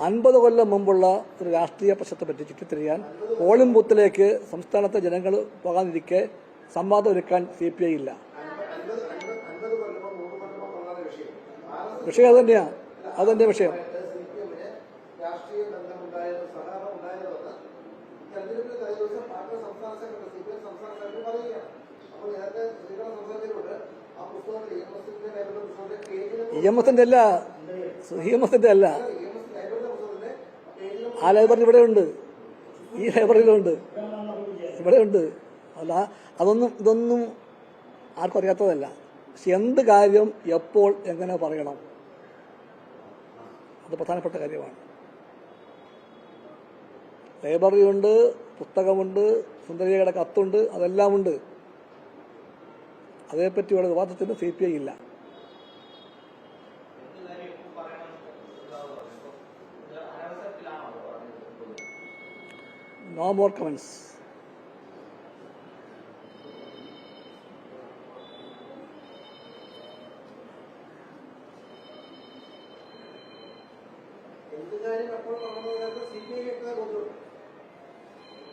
അൻപത് കൊല്ലം മുമ്പുള്ള ഒരു രാഷ്ട്രീയ പ്രശ്നത്തെ പറ്റി ചുറ്റിത്തിരിയാൻ പോളിംഗ് ബൂത്തിലേക്ക് സംസ്ഥാനത്തെ ജനങ്ങൾ പോകാതിരിക്കെ സംവാദം ഒരുക്കാൻ സി പി ഐ ഇല്ല. വിഷയം അത് തന്നെയാ. അത് തന്നെ വിഷയം. സി ഇ എം എസിന്റെ അല്ല ഇ എം എസിന്റെ അല്ല ഇ എം എസ് ലൈബ്രറി പുസ്തകത്തിന്റെ പേജിലും ആ ലൈബ്രറി ഇവിടെ ഉണ്ട് ഈ ലൈബ്രറിയിലുണ്ട്. ഇവിടെ ഉണ്ട് അല്ല അതൊന്നും ഇതൊന്നും ആർക്കും അറിയാത്തതല്ല. പക്ഷെ എന്ത് കാര്യം എപ്പോൾ എങ്ങനെ പറയണം? അത് പ്രധാനപ്പെട്ട കാര്യമാണ്. ലൈബ്രറി ഉണ്ട് പുസ്തകമുണ്ട് സുന്ദരിയുടെ കത്തുണ്ട് അതെല്ലാം ഉണ്ട് അതേപ്പറ്റിയുള്ള വിവാദത്തിന് സി പി ഐ ഇല്ല. നോ മോർ കമൻസ്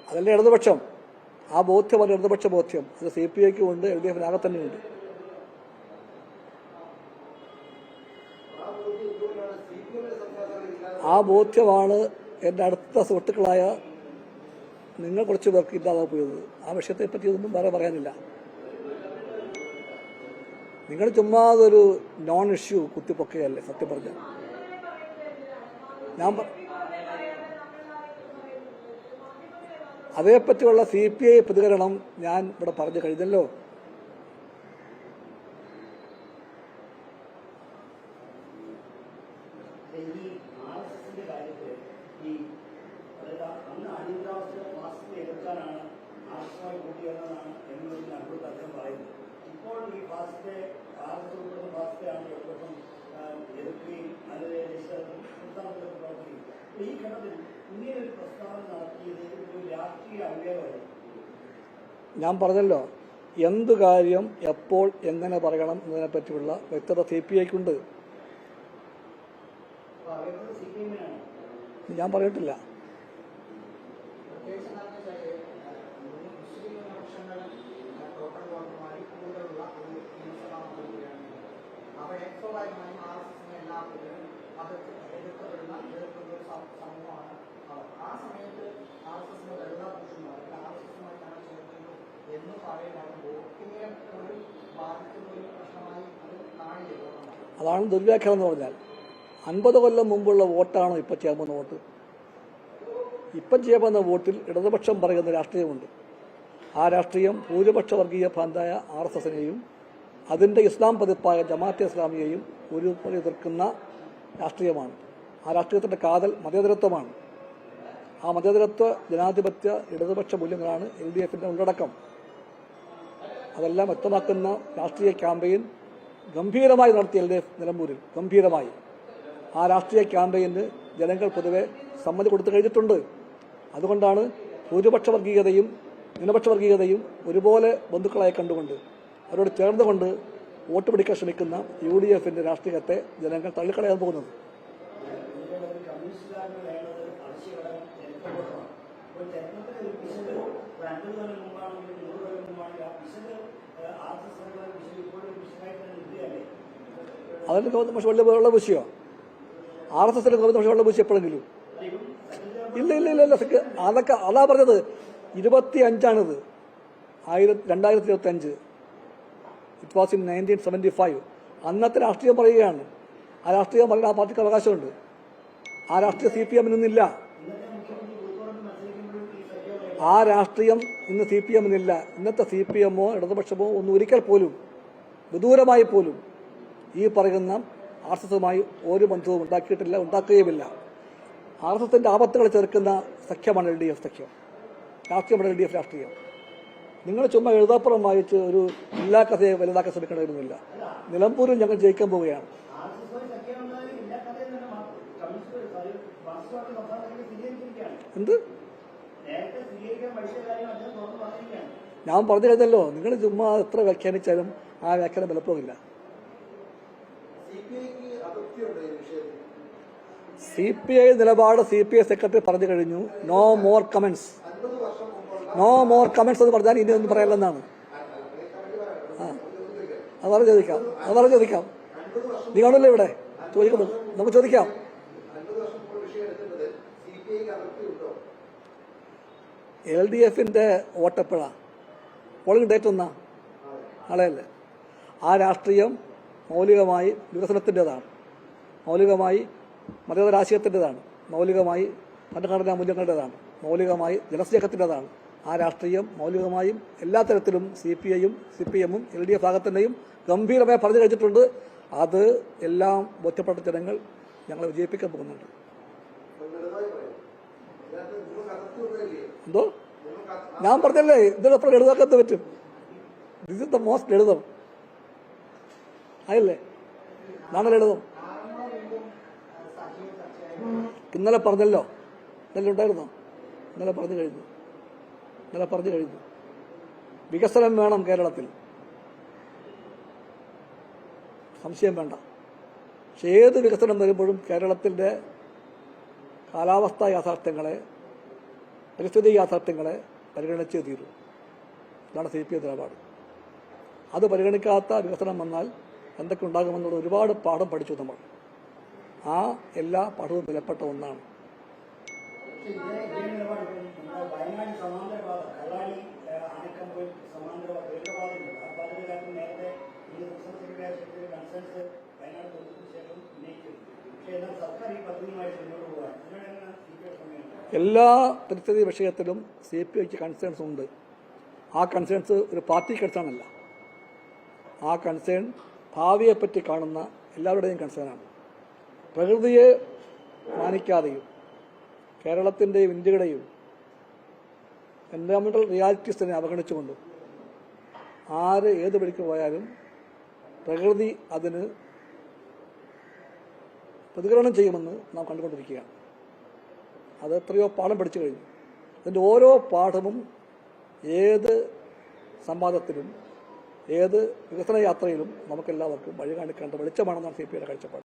അതല്ലേ ഇടതുപക്ഷം? ആ ബോധ്യമാണ് ഇടതുപക്ഷ ബോധ്യം. അത് സി പി ഐക്കും ഉണ്ട്. എൽ ഡി എഫിനകത്ത് തന്നെയുണ്ട് ബോധ്യം ആ ബോധ്യമാണ് എന്റെ അടുത്ത സുഹൃത്തുക്കളായ നിങ്ങൾ കുറച്ച് പേർക്ക് ഇല്ലാതെ പോയത് ആ വിഷയത്തെ പറ്റി ഒന്നും വേറെ പറയാനില്ല. നിങ്ങൾ ചുമ്മാ അതൊരു നോൺ ഇഷ്യൂ കുത്തിപ്പൊക്കുകയല്ലേ സത്യം പറഞ്ഞ ഞാൻ അതേപ്പറ്റിയുള്ള സി പി ഐ പ്രതികരണം ഞാൻ ഇവിടെ പറഞ്ഞു കഴിഞ്ഞല്ലോ. Thank ആർ എസ് എസിന്റെ കാര്യത്തിൽ ഈ അതായത് അന്ന് അടിയന്തരാവസ്ഥ മാസത്തിൽ ആവശ്യമായി കൂട്ടിയെന്നതാണ് എന്നതിൽ അഭിപ്രായം അദ്ദേഹം പറയുന്നത് ഇപ്പോൾ ഈ ഭാഗത്തെ ആർ എസ് എസ് ഉൾപ്പെടുന്ന ഫാസിത്തെയാണ് ഇടപെട്ടും എതിർക്കുകയും അത് സംസ്ഥാനത്തിലൊക്കെ പ്രവർത്തിക്കും ഈ ഘട്ടത്തിൽ ഇങ്ങനെ ഒരു പ്രസ്താവന നടത്തിയത് ഒരു രാഷ്ട്രീയ അവയവമായി ഞാൻ പറഞ്ഞല്ലോ എന്ത് കാര്യം എപ്പോൾ എങ്ങനെ പറയണം എന്നതിനെ പറ്റിയുള്ള വ്യക്തത സി പി ഐക്കുണ്ട്. ഞാൻ പറഞ്ഞിട്ടില്ല സ്വാഭാവികമായും ആർ എല്ലാവരും അത് എതിർക്കപ്പെടുന്ന എതിർക്കുന്ന ഒരു സമൂഹമാണ് അവർ. ആ സമയത്ത് ആർ എസ് എസിന് വനിതാ പുരുഷന്മാർ ആർ എസ് എസുമായി ഞങ്ങൾ എന്ന് പറയുന്നത് വോട്ടിനെ പോലും ബാധിക്കുന്ന ഒരു പ്രശ്നമായി അത് അതാണ് ദുർവ്യാഖ്യം എന്ന് പറഞ്ഞാൽ അൻപത് കൊല്ലം മുമ്പുള്ള വോട്ടാണോ ഇപ്പം ചെയ്യാൻ വോട്ട്? ഇപ്പം പോകുന്ന വോട്ടിൽ ഇടതുപക്ഷം പറയുന്ന രാഷ്ട്രീയമുണ്ട്. ആ രാഷ്ട്രീയം ഭൂരിപക്ഷ വർഗീയ ഭ്രാന്തായ ആർ എസ് എസിനെയും അതിന്റെ ഇസ്ലാം പതിപ്പായ ജമാഅത്തെ ഇസ്ലാമിയെയും ഒരുപോലെ എതിർക്കുന്ന രാഷ്ട്രീയമാണ്. ആ രാഷ്ട്രീയത്തിന്റെ കാതൽ മതേതരത്വമാണ്. ആ മതേതരത്വ ജനാധിപത്യ ഇടതുപക്ഷ മൂല്യങ്ങളാണ് എൽ ഡി എഫിന്റെ ഉള്ളടക്കം. അതെല്ലാം വ്യക്തമാക്കുന്ന രാഷ്ട്രീയ ക്യാമ്പയിൻ ഗംഭീരമായി നടത്തിയ എൽ ഡി എഫ് നിലമ്പൂരിൽ. ഗംഭീരമായി. ആ രാഷ്ട്രീയ ക്യാമ്പയിന് ജനങ്ങൾ പൊതുവെ സമ്മതി കൊടുത്തു കഴിഞ്ഞിട്ടുണ്ട്. അതുകൊണ്ടാണ് ഭൂരിപക്ഷ വർഗീയതയും ന്യൂനപക്ഷ വർഗീയതയും ഒരുപോലെ ബന്ധുക്കളായി കണ്ടുകൊണ്ട് അവരോട് ചേർന്നുകൊണ്ട് വോട്ട് പിടിക്കാൻ ശ്രമിക്കുന്ന യു ഡി എഫിന്റെ രാഷ്ട്രീയത്തെ ജനങ്ങൾ തള്ളിക്കളയാൻ പോകുന്നത്. ഇതിന്റെ ഒരു കമ്മ്യൂണിസ്റ്റുകാരന് വേണ്ടത് അവശ്യഘടകം ചരിത്രബോധമാണ് ഒരു പിശക് ഒരു അൻപത് കൊല്ലം മുമ്പാണെങ്കിലും നൂറ് കൊല്ലം മുമ്പാണെങ്കിൽ ആ പിശക് ആർ എസ് എസ് എന്നുള്ള പിശക് ഇപ്പോഴും ഒരു പിശകായിട്ട് തന്നെ നിൽക്കുകയല്ലേ അതിന് ഗൗതം പക്ഷെ വലിയ വെള്ള പൂശിയോ ആർ എസ് എസിന്റെ ഗൗതം പക്ഷെ വെള്ള പൂശി എപ്പോഴെങ്കിലും? ഇല്ല ഇല്ല ഇല്ല ഇല്ല അതൊക്കെ അതാ പറഞ്ഞത്. ഇരുപത്തി അഞ്ചാണിത് ആയിരത്തി രണ്ടായിരത്തി ഇരുപത്തി അഞ്ച് it was in nineteen seventy five അന്നത്തെ രാഷ്ട്രീയം പറയുകയാണ്. ആ രാഷ്ട്രീയം പറയാൻ ആ പാർട്ടിക്ക് അവകാശമുണ്ട്. ആ രാഷ്ട്രീയ സി പി എമ്മിനൊന്നില്ല ആ രാഷ്ട്രീയം ഇന്ന് സി പി എമ്മിനില്ല ഇന്നത്തെ സി പി എമ്മോ ഇടതുപക്ഷമോ ഒന്നും ഒരിക്കൽ പോലും വിദൂരമായി പോലും ഈ പറയുന്ന ആർ എസ് എസുമായി ഒരു ബന്ധവും ഉണ്ടാക്കിയിട്ടില്ല ഉണ്ടാക്കുകയുമില്ല. ആർ എസ് എസിന്റെ ആപത്തുകൾ ചേർക്കുന്ന സഖ്യമാണ് എൽ ഡി എഫ് സഖ്യം. രാഷ്ട്രീയമാണ് എൽ ഡി എഫ് രാഷ്ട്രീയം. നിങ്ങൾ ചുമ്മാ എഴുതാപ്പുറം വായിച്ച് ഒരു എല്ലാ കഥയെ വലുതാക്കാൻ ശ്രമിക്കണമെന്നില്ല നിലമ്പൂരിൽ ഞങ്ങൾ ജയിക്കാൻ പോവുകയാണ്. എന്ത്? ഞാൻ പറഞ്ഞു കഴിഞ്ഞല്ലോ നിങ്ങൾ ചുമ്മാ എത്ര വ്യാഖ്യാനിച്ചാലും ആ വ്യാഖ്യാനം വിഷയത്തിൽ സി പി ഐ നിലപാട് സി പി ഐ സെക്രട്ടറി പറഞ്ഞു കഴിഞ്ഞു. No more comments no more comments എന്ന് പറഞ്ഞാൽ ഇനി ഒന്നും പറയാനെന്നാണ് ആ അത് ചോദിക്കാം അത് ചോദിക്കാം. നീ കാണുമല്ലോ ഇവിടെ? ചോദിക്കുന്നു നമുക്ക് ചോദിക്കാം. എൽ ഡി എഫിന്റെ വോട്ടെപ്പോഴാ? പോളിംഗ് ഡേറ്റ് ഒന്നാ നാളെയല്ലേ. ആ രാഷ്ട്രീയം മൗലികമായി വികസനത്തിന്റെതാണ്. മൗലികമായി മതേതരാശയത്തിന്റെതാണ് മൗലികമായി ഭരണഘടനാ മൂല്യങ്ങളുടേതാണ്. മൗലികമായി ജനസ്നേഹത്തിന്റെതാണ്. ആ രാഷ്ട്രീയം മൗലികമായും എല്ലാ തരത്തിലും സി പി ഐയും സി പി എമ്മും എൽ ഡി എഫ് ഭാഗത്തിന്റെയും ഗംഭീരമായി പറഞ്ഞു കഴിച്ചിട്ടുണ്ട് അത് എല്ലാം ബോധ്യപ്പെട്ട ജനങ്ങൾ ഞങ്ങളെ വിജയിപ്പിക്കാൻ പോകുന്നുണ്ട്. എന്തോ? ഞാൻ പറഞ്ഞല്ലേ ഇതിനപ്പുറം ലളിതാക്കാൻ പറ്റും? ദിസ് ഇസ് ദ മോസ്റ്റ് ലളിതം. ആയില്ലേ? നാളെ ലളിതം. ഇന്നലെ പറഞ്ഞല്ലോ. ഇന്നലെ ഉണ്ടായിരുന്നോ? ഇന്നലെ പറഞ്ഞു കഴിഞ്ഞു. ഇന്നലെ പറഞ്ഞു കഴിഞ്ഞു. വികസനം വേണം കേരളത്തിൽ. സംശയം വേണ്ട. പക്ഷെ ഏത് വികസനം വരുമ്പോഴും കേരളത്തിന്റെ കാലാവസ്ഥാ യാഥാർത്ഥ്യങ്ങളെ പരിസ്ഥിതി യാഥാർത്ഥ്യങ്ങളെ പരിഗണിച്ചേ തീരൂ. ഇതാണ് സി പി ഐ നിലപാട്. അത് പരിഗണിക്കാത്ത വികസനം വന്നാൽ എന്തൊക്കെ ഉണ്ടാകുമെന്നുള്ള ഒരുപാട് പാഠം പഠിച്ചു നമ്മൾ. ആ എല്ലാ പാഠവും വിലപ്പെട്ട ഒന്നാണ് പക്ഷേ ഇതേ ഇതേ നിലപാട് ഇപ്പം നമ്മുടെ വയനാട് സമാന്തര പാത കള്ളാടി അണക്കമ്പ് സമാന്തര ദീർഘപാതയുണ്ട് ആ പാതയുടെ കാര്യം നേരത്തെ ഈ സംസ്ഥാന സെക്രട്ടറി കൺസേൺസ് വയനാട് തുറന്നതിന് ശേഷം ഉന്നയിച്ചിരുന്നു പക്ഷേ എന്നാൽ സർക്കാർ ഈ പദ്ധതിയുമായിട്ട് മുന്നോട്ട് പോകാൻ ഇതിനോട് സി പി ഐ സമയം എല്ലാ പരിസ്ഥിതി വിഷയത്തിലും സി പി ഐക്ക് കൺസേൺസ് ഉണ്ട്. ആ കൺസേൺസ് ഒരു പാർട്ടി കൺസേൺ അല്ല. ആ കൺസേൺ ഭാവിയെപ്പറ്റി കാണുന്ന എല്ലാവരുടെയും കൺസേണാണ് പ്രകൃതിയെ മാനിക്കാതെയും കേരളത്തിന്റെയും ഇന്ത്യയുടെയും എൻവയോൺമെന്റൽ റിയാലിറ്റീസിനെ അവഗണിച്ചുകൊണ്ടും ആര് ഏത് വഴിക്ക് പോയാലും പ്രകൃതി അതിന് പ്രതികരണം ചെയ്യുമെന്ന് നാം കണ്ടുകൊണ്ടിരിക്കുകയാണ്. അത് എത്രയോ പാഠം പഠിച്ചു കഴിഞ്ഞു. അതിന്റെ ഓരോ പാഠവും ഏത് സംവാദത്തിലും ഏത് വികസന യാത്രയിലും നമുക്കെല്ലാവർക്കും വഴി കാണിക്കേണ്ട വെളിച്ചമാണെന്നാണ് സി പി ഐയുടെ കാഴ്ചപ്പാട്.